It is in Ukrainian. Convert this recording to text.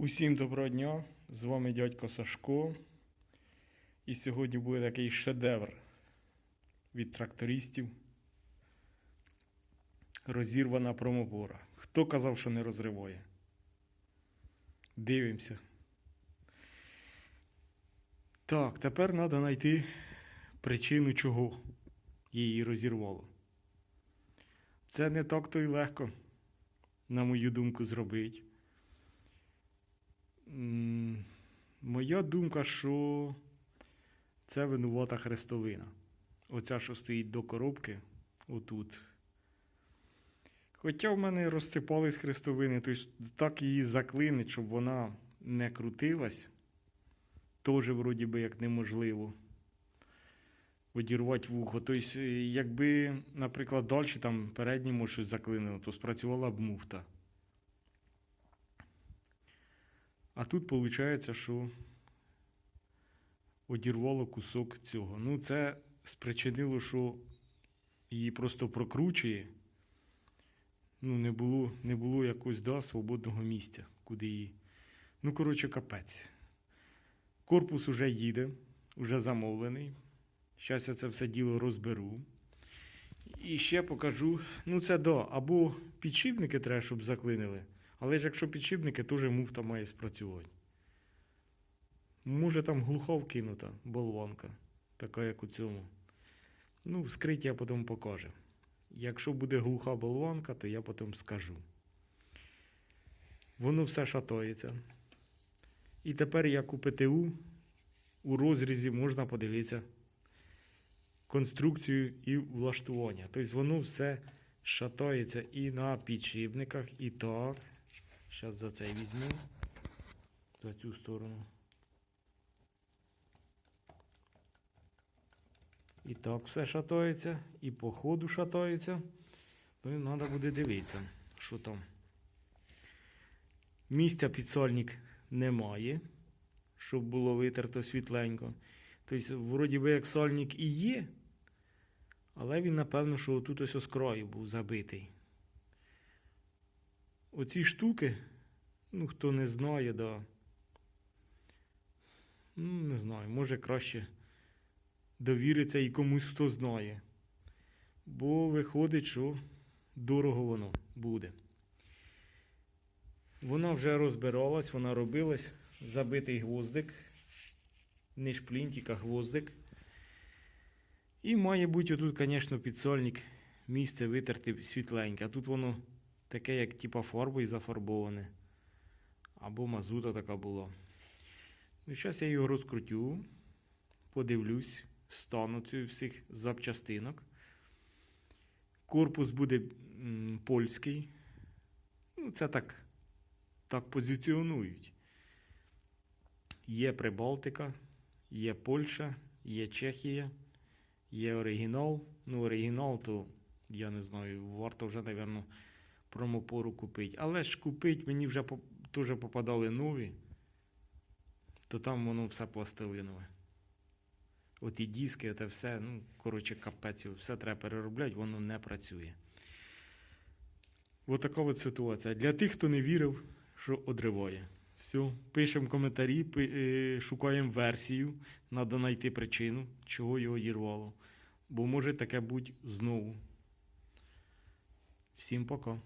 Усім доброго дня! З вами дядько Сашко. І сьогодні буде такий шедевр від трактористів. Розірвана промобора. Хто казав, що не розриває? Дивимося. Так, тепер треба знайти причину, чого її розірвало. Це не так то й легко, на мою думку, зробити. Моя думка, що це винувата хрестовина. Оця, що стоїть до коробки, отут. Хоча в мене розсипались хрестовини, то так її заклинить, щоб вона не крутилась, теж вроді би як неможливо. Одірвати вухо. Тобто, якби, наприклад, далі там передньому щось заклинило, то спрацювала б муфта. А тут виходить, що одірвало кусок цього. Ну, це спричинило, що її просто прокручує. Ну, не було, не було якогось да, свободного місця, куди її. Ну, коротше, капець. Корпус уже їде, уже замовлений. Зараз я це все діло розберу. І ще покажу. Ну, це да, або підшипники треба, щоб заклинили. Але ж якщо підшипники, вже муфта має спрацювати. Може там глуха вкинута болванка, така як у цьому. Ну, вскриття потім покаже. Якщо буде глуха болванка, то я потім скажу. Воно все шатається. І тепер, як у ПТУ, у розрізі можна подивитися конструкцію і влаштування. Тобто воно все шатається і на підшипниках, і так. Зараз за цей візьму. За цю сторону. І так все шатається, і по ходу шатається. Ну треба буде дивитися, що там. Місця підсольник немає, щоб було витерто світленько. Тобто, вроді би, як сольник і є, але він, напевно, що тут ось з краю був забитий. Оці штуки, ну хто не знає, да. Ну, не знаю, може краще довіриться і комусь, хто знає. Бо виходить, що дорого воно буде. Вона вже розбиралась, вона робилась, забитий гвоздик, не шплінтик, а гвоздик. І має бути отут, звісно, підсольник, місце витерти світленьке. А тут воно таке, як типа фарбою зафарбоване. Або мазута така була. Ну, зараз я його розкрутю, подивлюсь стану цих всіх запчастинок. Корпус буде м, польський. Ну, це так, так позиціонують. Є Прибалтика, є Польща, є Чехія, є оригінал. Ну, оригінал, то я не знаю, варто вже, мабуть, промопору купити. Але ж купити мені вже теж попадали нові, то там воно все пластилинове. От і диски, це все, ну, коротше, капець, все треба переробляти, воно не працює. Ось така от ситуація. Для тих, хто не вірив, що одриває. Все, пишемо коментарі, е, шукаємо версію, треба знайти причину, чого його дірвало. Бо може таке бути знову. Всім пока.